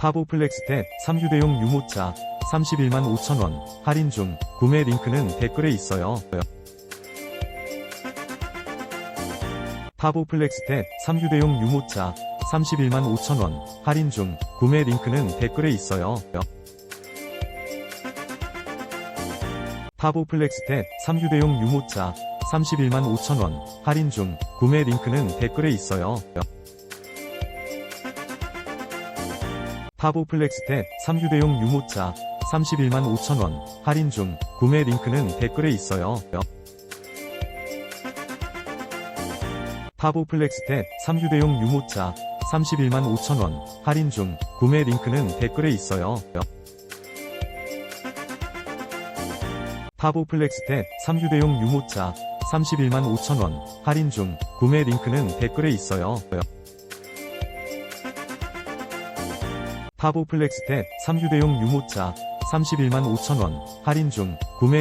파보플렉스탭 3휴대용 유모차 31만 5천원 할인 중 구매 링크는 댓글에 있어요. 파보플렉스탭 3휴대용 유모차 31만 5천원 할인 중 구매 링크는 댓글에 있어요. 파보플렉스탭 3휴대용 유모차 31만 5천원 할인 중 구매 링크는 댓글에 있어요. 파보플렉스탭 3휴대용 유모차 31만 5천원 할인 중 구매 링크는 댓글에 있어요. 파보플렉스탭 3휴대용 유모차 31만 5천원 할인 중 구매 링크는 댓글에 있어요. 파보플렉스탭 3휴대용 유모차 31만 5천원 할인 중 구매 링크는 댓글에 있어요. 파보플렉스탭 3휴대용 유모차 31만 5천원 할인 중 구매